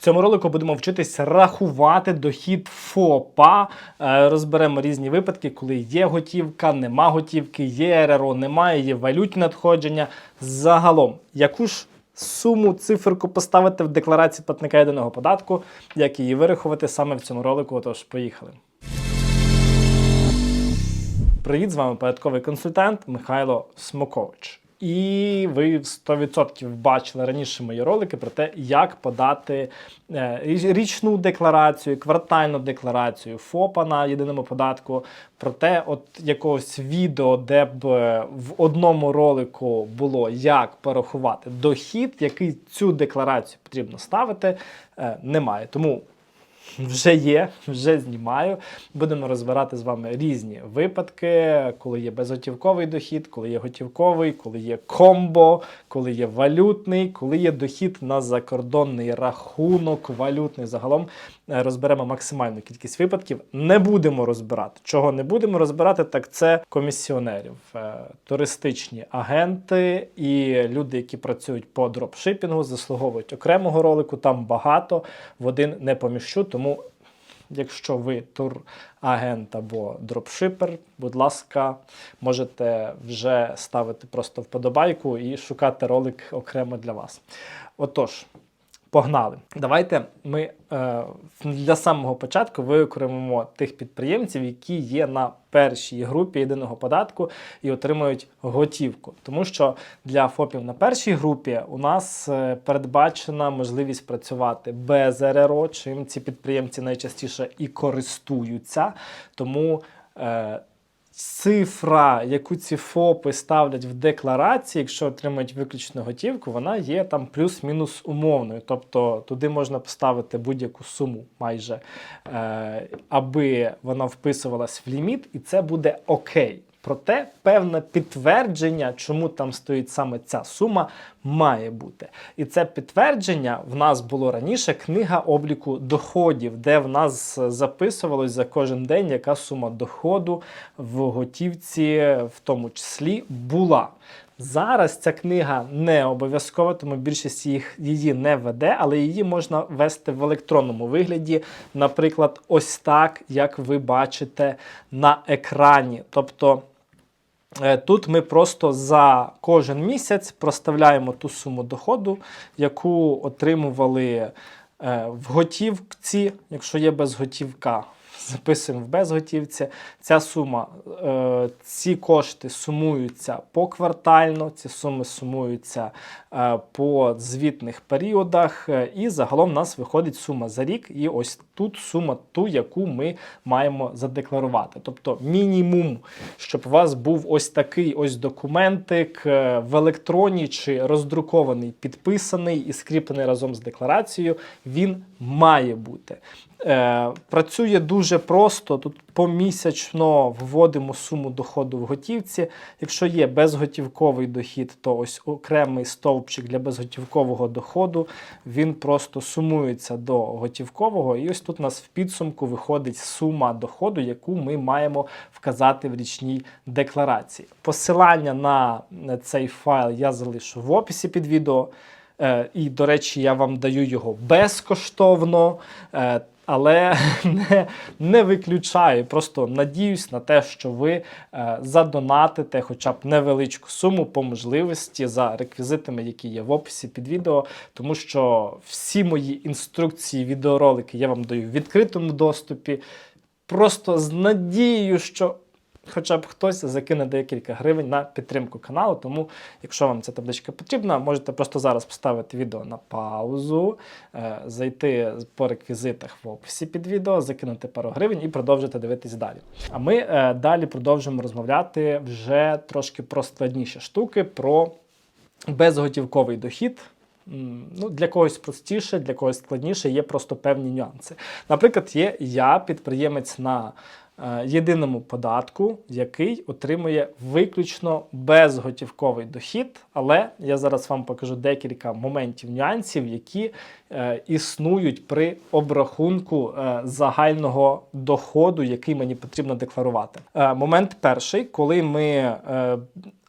цьому ролику будемо вчитись рахувати дохід ФОПа. Е, Розберемо різні випадки, коли є готівка, нема готівки, є РРО, немає, є валютні надходження. Загалом, яку ж суму, циферку поставити в декларації платника єдиного податку, як її вирахувати саме в цьому ролику. Отож, поїхали. Привіт, з вами податковий консультант Михайло Смокович. І ви 100% бачили раніше мої ролики про те, як подати е, річну декларацію, квартальну декларацію ФОПа на єдиному податку. Про те, от якогось відео, де б е, в одному ролику було як порахувати дохід, який цю декларацію потрібно ставити, е, немає. Тому вже є, вже знімаю. Будемо розбирати з вами різні випадки, коли є безготівковий дохід, коли є готівковий, коли є комбо, коли є валютний, коли є дохід на закордонний рахунок, валютний. Загалом розберемо максимальну кількість випадків. Не будемо розбирати. Чого не будемо розбирати, так це комісіонерів, е, туристичні агенти і люди, які працюють по дропшипінгу, заслуговують окремого ролику. Там багато в один не поміщу. Тому, якщо ви турагент або дропшипер, будь ласка, можете вже ставити просто вподобайку і шукати ролик окремо для вас. Отож. Погнали. Давайте ми е, для самого початку виокремимо тих підприємців, які є на першій групі єдиного податку і отримують готівку. Тому що для ФОПів на першій групі у нас е, передбачена можливість працювати без РРО, чим ці підприємці найчастіше і користуються. Тому е, цифра, яку ці ФОПи ставлять в декларації, якщо отримають виключну готівку, вона є там плюс-мінус умовною. Тобто туди можна поставити будь-яку суму майже, е, аби вона вписувалась в ліміт, і це буде окей. Проте певне підтвердження, чому там стоїть саме ця сума, має бути. І це підтвердження в нас було раніше книга обліку доходів, де в нас записувалось за кожен день, яка сума доходу в готівці, в тому числі, була. Зараз ця книга не обов'язкова, тому більшість їх її не веде, але її можна вести в електронному вигляді, наприклад, ось так, як ви бачите на екрані. Тобто Тут ми просто за кожен місяць проставляємо ту суму доходу, яку отримували е, в готівці, якщо є безготівка. Записуємо в безготівці. Ця сума, е, ці кошти сумуються поквартально, ці суми сумуються е, по звітних періодах, е, і загалом в нас виходить сума за рік. І ось тут сума ту, яку ми маємо задекларувати. Тобто мінімум, щоб у вас був ось такий ось документик в електроні чи роздрукований, підписаний і скріплений разом з декларацією, він має бути. Е, працює дуже просто. Тут помісячно вводимо суму доходу в готівці. Якщо є безготівковий дохід, то ось окремий стовпчик для безготівкового доходу. Він просто сумується до готівкового. І ось тут у нас в підсумку виходить сума доходу, яку ми маємо вказати в річній декларації. Посилання на цей файл я залишу в описі під відео. Е, І, до речі, я вам даю його безкоштовно, е, але не, не виключаю. Просто надіюсь на те, що ви е, задонатите хоча б невеличку суму по можливості за реквізитами, які є в описі під відео, тому що всі мої інструкції, відеоролики я вам даю в відкритому доступі. Просто з надією, що хоча б хтось закине декілька гривень на підтримку каналу. Тому, якщо вам ця табличка потрібна, можете просто зараз поставити відео на паузу, е, зайти по реквізитах в описі під відео, закинути пару гривень і продовжити дивитись далі. А ми е, далі продовжимо розмовляти вже трошки про складніші штуки, про безготівковий дохід. Ну, для когось простіше, для когось складніше, є просто певні нюанси. Наприклад, є я, підприємець на єдиному податку, який отримує виключно безготівковий дохід. Але я зараз вам покажу декілька моментів, нюансів, які е, існують при обрахунку е, загального доходу, який мені потрібно декларувати. Е, момент перший, коли ми е,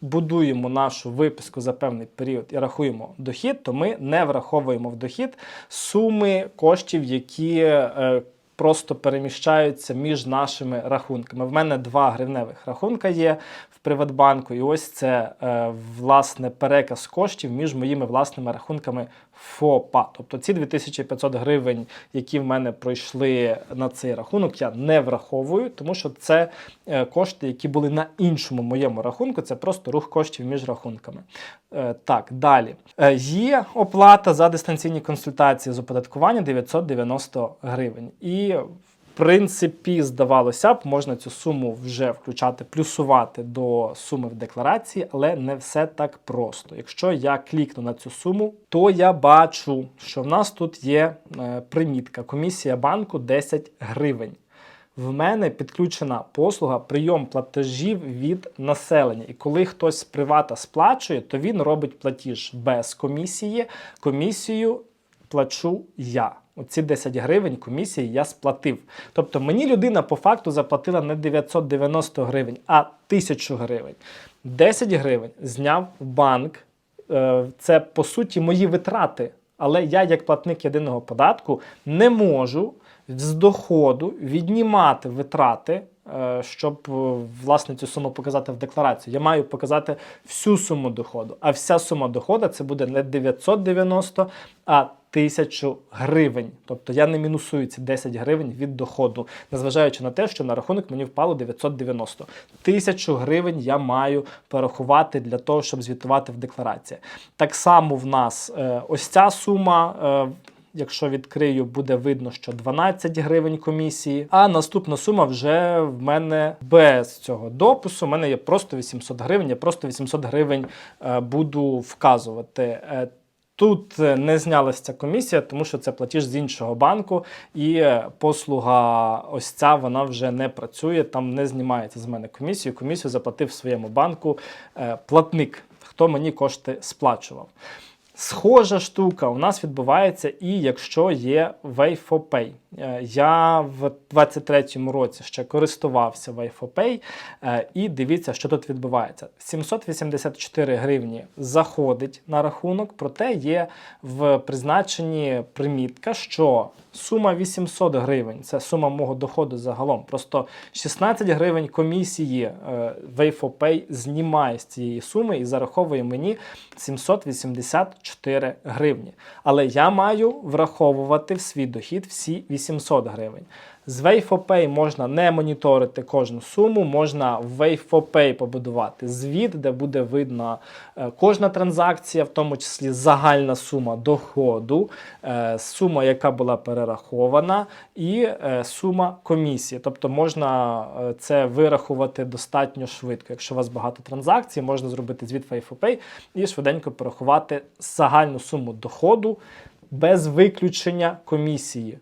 будуємо нашу виписку за певний період і рахуємо дохід, то ми не враховуємо в дохід суми коштів, які е, просто переміщаються між нашими рахунками. В мене два гривневих рахунка є Приватбанку, і ось це е, власне переказ коштів між моїми власними рахунками ФОПа. Тобто ці 2500 гривень, які в мене пройшли на цей рахунок, я не враховую, тому що це е, кошти, які були на іншому моєму рахунку. Це просто рух коштів між рахунками. Е, Так, далі. Е, Є оплата за дистанційні консультації з оподаткування 990 гривень. І принципі, здавалося б, можна цю суму вже включати, плюсувати до суми в декларації, але не все так просто. Якщо я клікну на цю суму, то я бачу, що в нас тут є е, примітка комісія банку 10 гривень. В мене підключена послуга прийом платежів від населення. І коли хтось з привата сплачує, то він робить платіж без комісії. Комісію плачу я. Оці 10 гривень комісії я сплатив. Тобто мені людина по факту заплатила не 990 гривень, а 1000 гривень. 10 гривень зняв банк. Е, Це по суті мої витрати. Але я, як платник єдиного податку, не можу з доходу віднімати витрати, е, щоб е, власне цю суму показати в декларацію. Я маю показати всю суму доходу. А вся сума доходу це буде не 990, а 1000 гривень. Тобто я не мінусую ці 10 гривень від доходу, незважаючи на те, що на рахунок мені впало 990. 1000 гривень я маю порахувати для того, щоб звітувати в декларації. Так само в нас е, ось ця сума. е, Якщо відкрию, буде видно, що 12 гривень комісії. А наступна сума вже в мене без цього допису. У мене є просто 800 гривень. Я просто 800 гривень е, буду вказувати. Тут е, не знялася ця комісія, тому що це платіж з іншого банку, і е, послуга ось ця вона вже не працює. Там не знімається з мене комісію. Комісію заплатив своєму банку е, платник, хто мені кошти сплачував. Схожа штука у нас відбувається і якщо є Way4Pay. Е, Я в 23-му році ще користувався Way4Pay, е, і дивіться, що тут відбувається. 784 гривні заходить на рахунок, проте є в призначенні примітка, що сума 800 гривень це сума мого доходу загалом. Просто 16 гривень комісії е, Way4Pay знімає з цієї суми і зараховує мені 784 гривні. Але я маю враховувати в свій дохід всі 800 гривень. З Way4Pay можна не моніторити кожну суму, можна в Way4Pay побудувати звіт, де буде видно е, кожна транзакція, в тому числі загальна сума доходу, е, сума, яка була перерахована, і е, сума комісії. Тобто можна це вирахувати достатньо швидко. Якщо у вас багато транзакцій, можна зробити звіт Way4Pay і швиденько порахувати загальну суму доходу без виключення комісії.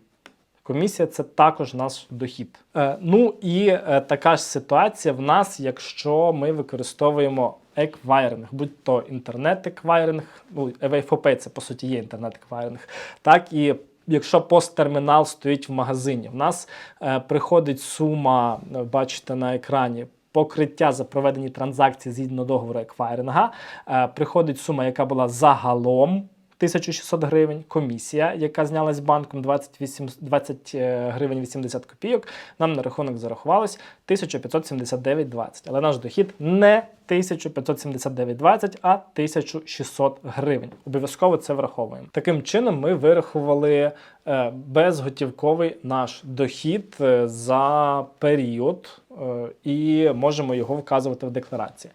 Комісія це також наш дохід. Е, ну і е, така ж ситуація в нас, якщо ми використовуємо еквайринг, будь то інтернет-еквайринг, ну Way4Pay це по суті є інтернет-еквайринг, так і якщо посттермінал стоїть в магазині. В нас е, приходить сума, е, бачите на екрані. Покриття за проведені транзакції згідно договору еквайринга, е, приходить сума, яка була загалом 1600 гривень, комісія, яка знялась банком 28, 20 е, гривень 80 копійок, нам на рахунок зарахувалось 1579,20. Але наш дохід не 1579,20, а 1600 гривень. Обов'язково це враховуємо. Таким чином, ми вирахували е, безготівковий наш дохід е, за період і можемо його вказувати в декларації.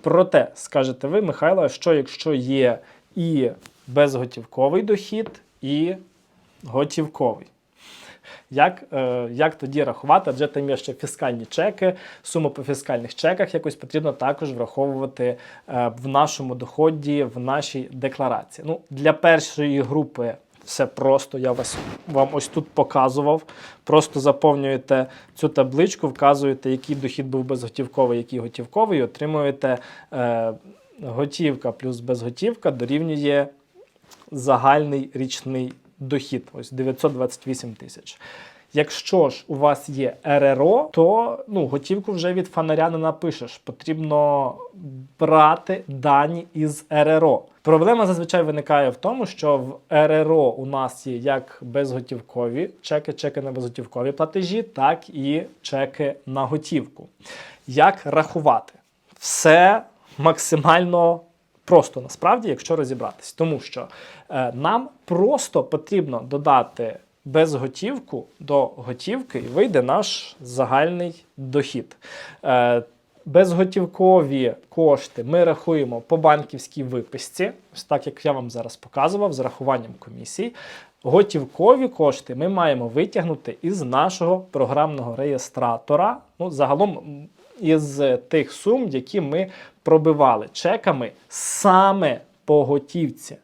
Проте, скажете ви, Михайло, що якщо є і безготівковий дохід, і готівковий. Як, е, як тоді рахувати? Адже там є ще фіскальні чеки, суму по фіскальних чеках якось потрібно також враховувати е, в нашому доході, в нашій декларації. Ну, для першої групи Все просто, я вас вам ось тут показував. Просто заповнюєте цю табличку, вказуєте, який дохід був безготівковий, який готівковий, і отримуєте е, готівка плюс безготівка дорівнює загальний річний дохід. Ось 928 тисяч. Якщо ж у вас є РРО, то ну, готівку вже від фонаря не напишеш. Потрібно брати дані із РРО. Проблема зазвичай виникає в тому, що в РРО у нас є як безготівкові чеки, чеки на безготівкові платежі, так і чеки на готівку. Як рахувати? Все максимально просто насправді, якщо розібратись, тому що е, нам просто потрібно додати безготівку до готівки, і вийде наш загальний дохід. Е, безготівкові кошти ми рахуємо по банківській виписці, так як я вам зараз показував, з рахуванням комісій. Готівкові кошти ми маємо витягнути із нашого програмного реєстратора. Ну, загалом із тих сум, які ми пробивали чеками саме по готівці.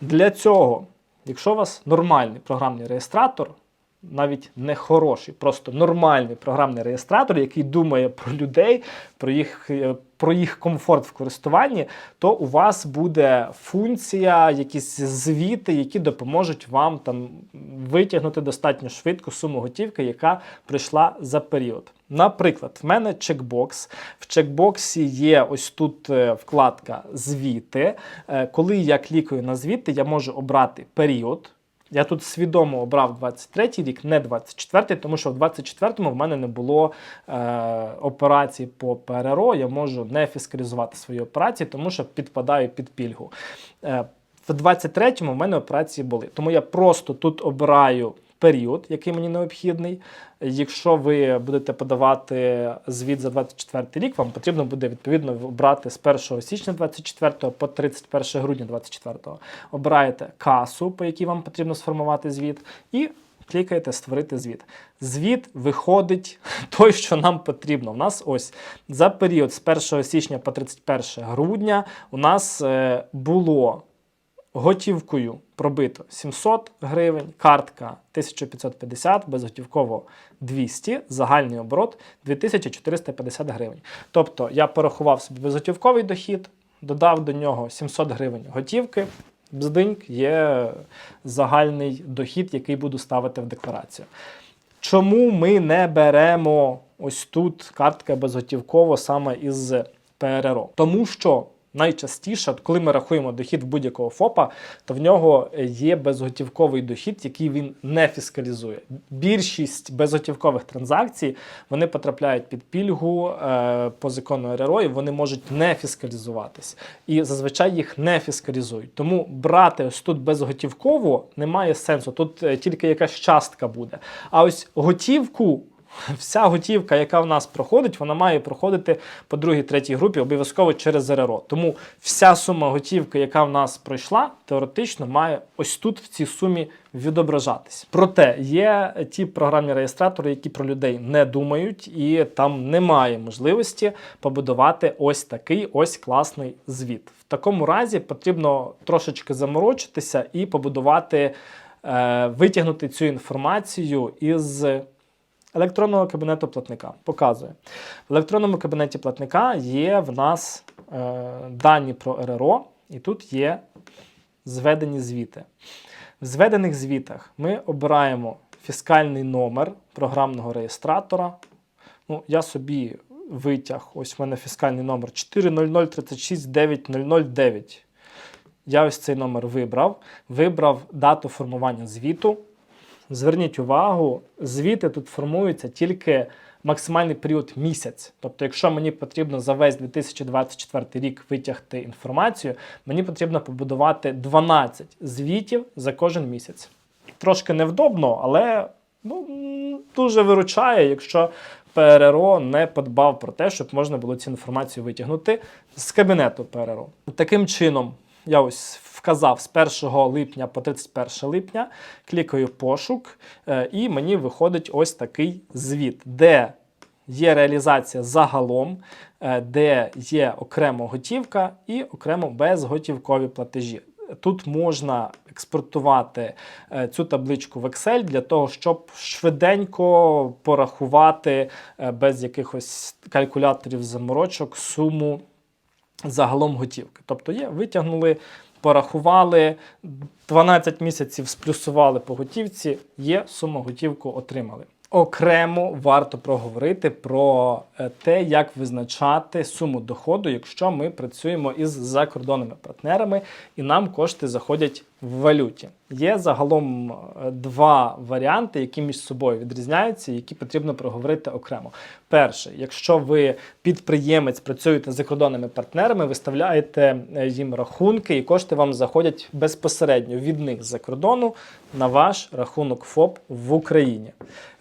Для цього, якщо у вас нормальний програмний реєстратор, навіть не хороший, просто нормальний програмний реєстратор, який думає про людей, про їх, е, про їх комфорт в користуванні, то у вас буде функція, якісь звіти, які допоможуть вам там витягнути достатньо швидко суму готівки, яка прийшла за період. Наприклад, в мене чекбокс. В чекбоксі є ось тут е, вкладка Звіти. Е, Коли я клікаю на звіти, я можу обрати період. Я тут свідомо обрав 23 рік, не 24-й, тому що в 24-му в мене не було е, операцій по ПРРО. Я можу не фіскалізувати свої операції, тому що підпадаю під пільгу. Е, в 23-му в мене операції були. Тому я просто тут обираю період, який мені необхідний. Якщо ви будете подавати звіт за 24 рік, вам потрібно буде відповідно обрати з 1 січня 24 по 31 грудня 24. Обираєте касу, по якій вам потрібно сформувати звіт, і клікаєте Створити звіт. Звіт виходить той, що нам потрібно. У нас ось за період з 1 січня по 31 грудня у нас е, було готівкою пробито 700 гривень, картка 1550, безготівково 200, загальний оборот 2450 гривень. Тобто я порахував собі безготівковий дохід, додав до нього 700 гривень готівки. Бздиньк є загальний дохід, який буду ставити в декларацію. Чому ми не беремо ось тут картка безготівково саме із ПРРО? Тому що найчастіше, коли ми рахуємо дохід в будь-якого ФОПа, то в нього є безготівковий дохід, який він не фіскалізує. Більшість безготівкових транзакцій вони потрапляють під пільгу е, по закону РРО, і вони можуть не фіскалізуватись. І зазвичай їх не фіскалізують. Тому брати ось тут безготівково немає сенсу. Тут е, тільки якась частка буде. А ось готівку. Вся готівка, яка в нас проходить, вона має проходити по другій, третій групі обов'язково через РРО. Тому вся сума готівки, яка в нас пройшла, теоретично має ось тут в цій сумі відображатись. Проте є ті програмні реєстратори, які про людей не думають, і там немає можливості побудувати ось такий ось класний звіт. В такому разі потрібно трошечки заморочитися і побудувати, е, витягнути цю інформацію із електронного кабінету платника. Показує. В електронному кабінеті платника є в нас е, дані про РРО, і тут є зведені звіти. В зведених звітах ми обираємо фіскальний номер програмного реєстратора. Ну, я собі витяг, ось в мене фіскальний номер 400369009. Я ось цей номер вибрав. Вибрав дату формування звіту. Зверніть увагу, звіти тут формуються тільки максимальний період місяць. Тобто, якщо мені потрібно за весь 2024 рік витягти інформацію, мені потрібно побудувати 12 звітів за кожен місяць. Трошки невдобно, але ну, дуже виручає, якщо ПРРО не подбав про те, щоб можна було цю інформацію витягнути з кабінету ПРРО. Таким чином, я ось вказав з 1 липня по 31 липня, клікаю пошук, е, і мені виходить ось такий звіт, де є реалізація загалом, е, де є окремо готівка і окремо безготівкові платежі. Тут можна експортувати е, цю табличку в Excel для того, щоб швиденько порахувати без якихось калькуляторів заморочок суму загалом готівки. Тобто є, витягнули, порахували, 12 місяців сплюсували по готівці, є сума готівку отримали. Окремо варто проговорити про е, те, як визначати суму доходу, якщо ми працюємо із закордонними партнерами і нам кошти заходять в валюті. Є загалом е, два варіанти, які між собою відрізняються, які потрібно проговорити окремо. Перше, якщо ви підприємець працюєте з закордонними партнерами, виставляєте е, їм рахунки, і кошти вам заходять безпосередньо від них з-за кордону на ваш рахунок ФОП в Україні.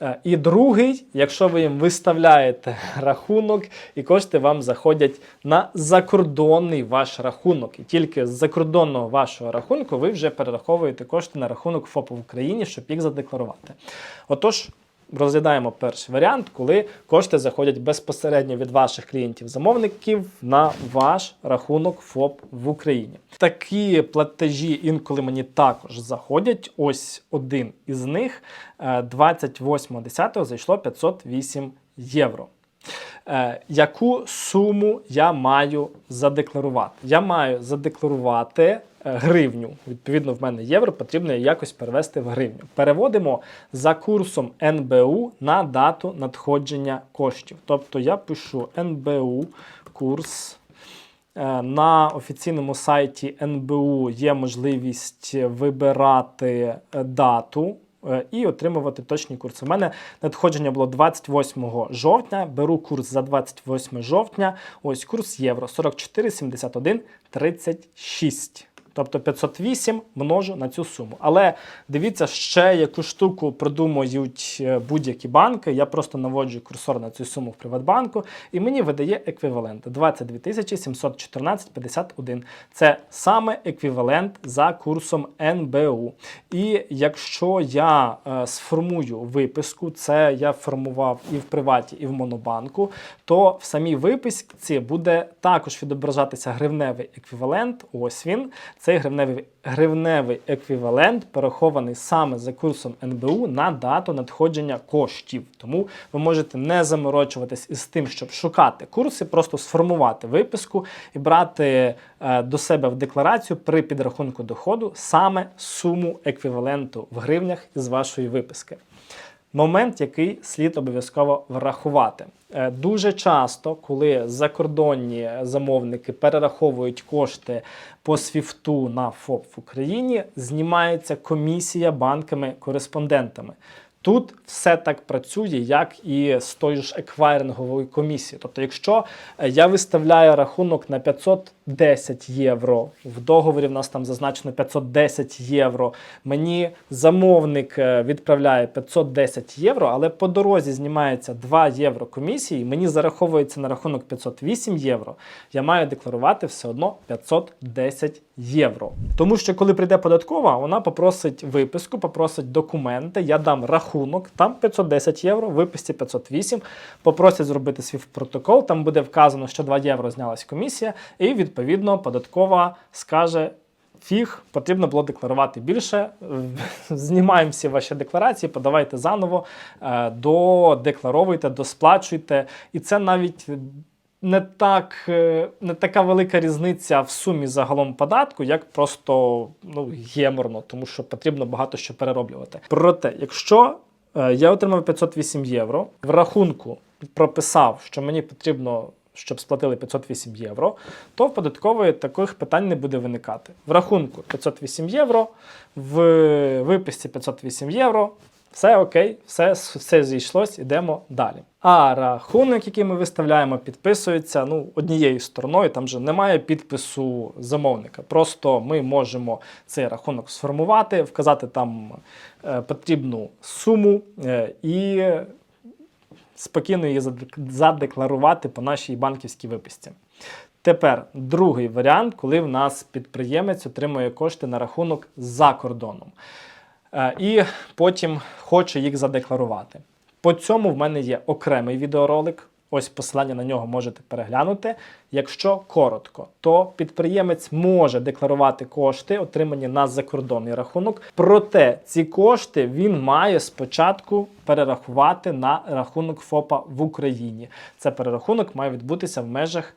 Е, І другий, якщо ви їм виставляєте рахунок, і кошти вам заходять на закордонний ваш рахунок. І тільки з закордонного вашого рахунку ви вже перераховуєте кошти на рахунок ФОПу в Україні, щоб їх задекларувати. Отож. Розглядаємо перший варіант, коли кошти заходять безпосередньо від ваших клієнтів-замовників на ваш рахунок ФОП в Україні. Такі платежі інколи мені також заходять. Ось один із них е, 28.10 зайшло 508 євро. Е, яку суму я маю задекларувати? Я маю задекларувати е, гривню. Відповідно, в мене євро потрібно якось перевести в гривню. Переводимо за курсом НБУ на дату надходження коштів. Тобто я пишу НБУ курс. Е, На офіційному сайті НБУ є можливість вибирати е, дату е, і отримувати точні курси. У мене надходження було 28 жовтня. Беру курс за 28 жовтня. Ось курс євро 44,71 36. Тобто 508 множу на цю суму. Але дивіться, ще яку штуку продумують е, будь-які банки. Я просто наводжу курсор на цю суму в Приватбанку, і мені видає еквівалент 22 714,51. Це саме еквівалент за курсом НБУ. І якщо я е, сформую виписку, це я формував і в приваті, і в монобанку, то в самій виписці буде також відображатися гривневий еквівалент. Ось він. Цей гривневий, гривневий еквівалент порахований саме за курсом НБУ на дату надходження коштів. Тому ви можете не заморочуватись із тим, щоб шукати курси, просто сформувати виписку і брати е, до себе в декларацію при підрахунку доходу саме суму еквіваленту в гривнях із вашої виписки. Момент, який слід обов'язково врахувати. Е, Дуже часто, коли закордонні замовники перераховують кошти по свіфту на ФОП в Україні, знімається комісія банками-кореспондентами. Тут все так працює, як і з тою ж еквайринговою комісією. Тобто, якщо е, я виставляю рахунок на 510 євро, в договорі в нас там зазначено 510 євро, мені замовник е, відправляє 510 євро, але по дорозі знімається 2 євро комісії, мені зараховується на рахунок 508 євро, я маю декларувати все одно 510 євро. Тому що коли прийде податкова, вона попросить виписку, попросить документи, я дам рахунок, там 510 євро, виписці 508, попросять зробити свій протокол, там буде вказано, що 2 євро знялась комісія, і відповідно податкова скаже. Фіг, потрібно було декларувати більше. Знімаємо всі ваші декларації, подавайте заново, е, додекларовуйте, досплачуйте. І це навіть не так е, не така велика різниця в сумі загалом податку, як просто ну, геморно, тому що потрібно багато що перероблювати. Проте, якщо е, я отримав 508 євро, в рахунку прописав, що мені потрібно. Щоб сплатили 508 євро, то в податкової таких питань не буде виникати. В рахунку 508 євро, в виписці 508 євро, все окей, все, все зійшлось, ідемо далі. А рахунок, який ми виставляємо, підписується ну, однією стороною, там же немає підпису замовника. Просто ми можемо цей рахунок сформувати, вказати там е, потрібну суму е, і спокійно її задекларувати по нашій банківській виписці. Тепер другий варіант, коли в нас підприємець отримує кошти на рахунок за кордоном. Е, І потім хоче їх задекларувати. По цьому в мене є окремий відеоролик. Ось посилання на нього можете переглянути. Якщо коротко, то підприємець може декларувати кошти, отримані на закордонний рахунок. Проте ці кошти він має спочатку перерахувати на рахунок ФОПа в Україні. Це перерахунок має відбутися в межах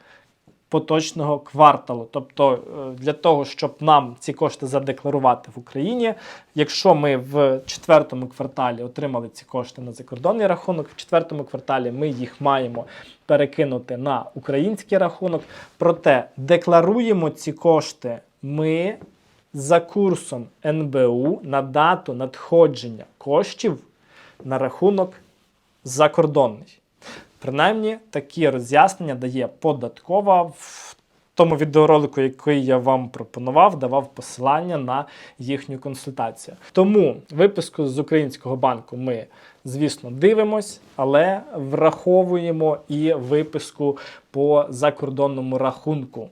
поточного кварталу. Тобто, е, для того, щоб нам ці кошти задекларувати в Україні, якщо ми в четвертому кварталі отримали ці кошти на закордонний рахунок, в четвертому кварталі ми їх маємо перекинути на український рахунок. Проте декларуємо ці кошти ми за курсом НБУ на дату надходження коштів на рахунок закордонний. Принаймні, такі роз'яснення дає податкова в тому відеоролику, який я вам пропонував, давав посилання на їхню консультацію. Тому виписку з українського банку ми, звісно, дивимось, але враховуємо і виписку по закордонному рахунку.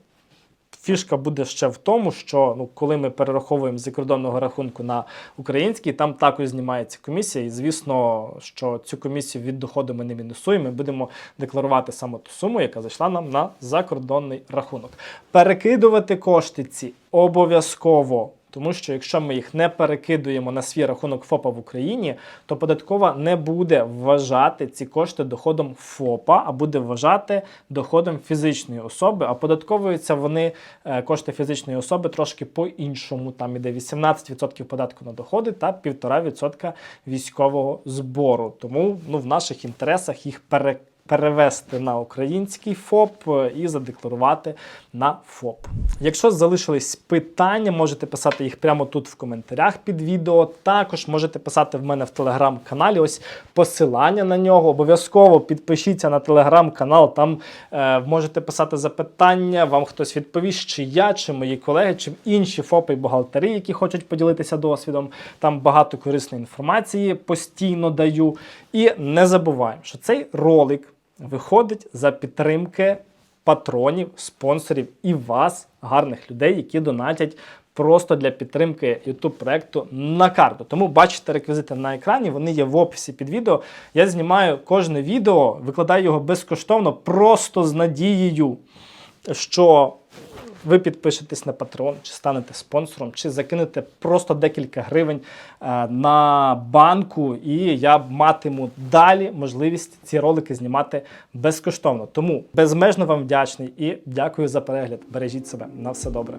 Фішка буде ще в тому, що ну, коли ми перераховуємо з закордонного рахунку на український, там також знімається комісія. І звісно, що цю комісію від доходу ми не мінусуємо. Ми будемо декларувати саме ту суму, яка зайшла нам на закордонний рахунок. Перекидувати кошти ці обов'язково. Тому що якщо ми їх не перекидуємо на свій рахунок ФОПа в Україні, то податкова не буде вважати ці кошти доходом ФОПа, а буде вважати доходом фізичної особи. А податковуються вони е, кошти фізичної особи трошки по-іншому. Там іде 18% податку на доходи та 1,5% військового збору. Тому ну, в наших інтересах їх перекидати перевести на український ФОП і задекларувати на ФОП. Якщо залишились питання, можете писати їх прямо тут в коментарях під відео. Також можете писати в мене в телеграм-каналі. Ось посилання на нього. Обов'язково підпишіться на телеграм-канал. Там е, можете писати запитання, вам хтось відповість, чи я, чи мої колеги, чи інші ФОПи і бухгалтери, які хочуть поділитися досвідом. Там багато корисної інформації постійно даю. І не забуваємо, що цей ролик виходить за підтримки патронів, спонсорів і вас, гарних людей, які донатять просто для підтримки YouTube проекту на карту. Тому бачите реквізити на екрані, вони є в описі під відео. Я знімаю кожне відео, викладаю його безкоштовно, просто з надією, що ви підпишетесь на Patreon, чи станете спонсором, чи закинете просто декілька гривень е, на банку, і я матиму далі можливість ці ролики знімати безкоштовно. Тому безмежно вам вдячний і дякую за перегляд. Бережіть себе на все добре.